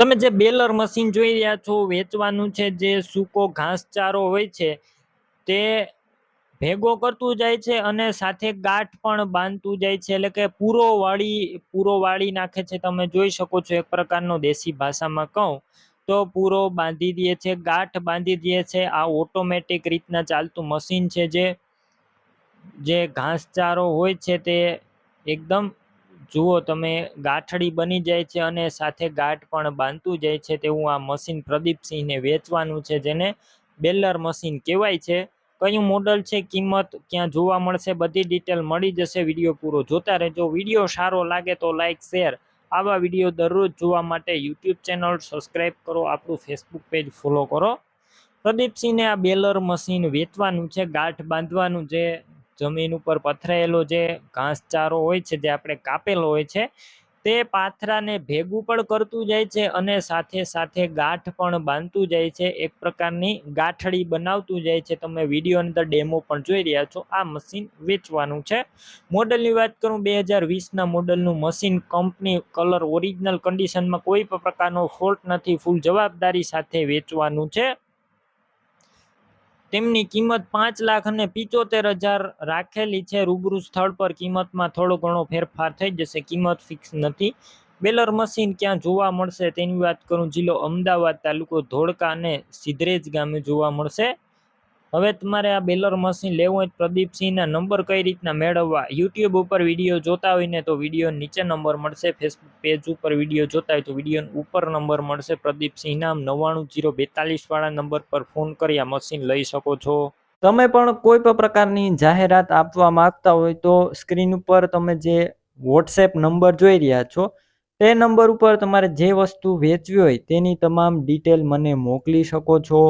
તમે જે baler machine જોઈ રહ્યા છો, વેચવાનું છે, જે સૂકો ઘાસચારો હોય છે, તે ભેગો કરતું જાય છે અને સાથે ગાંઠ પણ બાંધતું જાય છે. એટલે કે પૂરો વાળી પૂરો વાળી નાખે છે. તમે જોઈ શકો છો એક પ્રકારનો દેશી ભાષામાં કહું, તો પૂરો બાંધી દે છે, ગાંઠ બાંધી દે છે. આ ઓટોમેટિક રીતના ચાલતું મશીન છે જે જે ઘાસચારો હોય છે તે એકદમ જુઓ તમે, ગાંઠડી બની જાય છે અને સાથે ગાંઠ પણ બાંધતું જાય છે તેવું આ મશીન પ્રદીપસિંહને વેચવાનું છે જેને બેલર મશીન કહેવાય છે. કયું મોડલ છે, કિંમત ક્યાં જોવા મળશે, બધી ડિટેલ મળી જશે. વીડિયો પૂરો જોતા રહેજો. વીડિયો સારો લાગે તો લાઇક શેર આવા વીડિયો દરરોજ જોવા માટે યુટ્યુબ ચેનલ સબસ્ક્રાઈબ કરો. આપણું ફેસબુક પેજ ફોલો કરો. પ્રદીપસિંહને આ બેલર મશીન વેચવાનું છે, ગાંઠ બાંધવાનું જે જમીન ઉપર પથરાયેલો જે ઘાસચારો હોય છે, જે આપણે કાપેલો હોય છે, તે પાથરાને ભેગું પણ કરતું જાય છે અને સાથે સાથે ગાંઠ પણ બાંધતું જાય છે. એક પ્રકારની ગાંઠડી બનાવતું જાય છે. તમે વીડિયો અંદર ડેમો પણ જોઈ રહ્યા છો. આ મશીન વેચવાનું છે. મોડલની વાત કરું, બે હજાર વીસના મોડલનું મશીન કંપની કલર ઓરિજિનલ કન્ડિશનમાં કોઈ પણ પ્રકારનો ફોલ્ટ નથી. ફૂલ જવાબદારી સાથે વેચવાનું છે. તેમની કિંમત પાંચ લાખ અને પિચોતેર હજાર રાખેલી છે. રૂબરૂ સ્થળ પર કિંમતમાં થોડો ઘણો ફેરફાર થઈ જશે. કિંમત ફિક્સ નથી. બેલર મશીન ક્યાં જોવા મળશે તેની વાત કરું. જિલ્લો અમદાવાદ તાલુકો ધોળકા અને સિદ્રેજ ગામે જોવા મળશે. હવે તમારે આ બેલર મશીન લેવું હોય પ્રદીપસિંહના નંબર કઈ રીતના મેળવવા? યુટ્યુબ ઉપર વીડિયો જોતા હોય ને તો વીડિયો નીચે નંબર મળશે. ફેસબુક પેજ ઉપર વીડિયો જોતા હોય તો વીડિયો ઉપર નંબર મળશે. પ્રદીપસિંહ નામ નવ્વાણું જીરો બેતાલીસ વાળા નંબર પર ફોન કરી આ મશીન લઈ શકો છો. તમે પણ કોઈ પણ પ્રકારની જાહેરાત આપવા માંગતા હોય તો સ્ક્રીન ઉપર તમે જે વોટ્સએપ નંબર જોઈ રહ્યા છો, તે નંબર ઉપર તમારે જે વસ્તુ વેચવી હોય તેની તમામ ડિટેલ મને મોકલી શકો છો.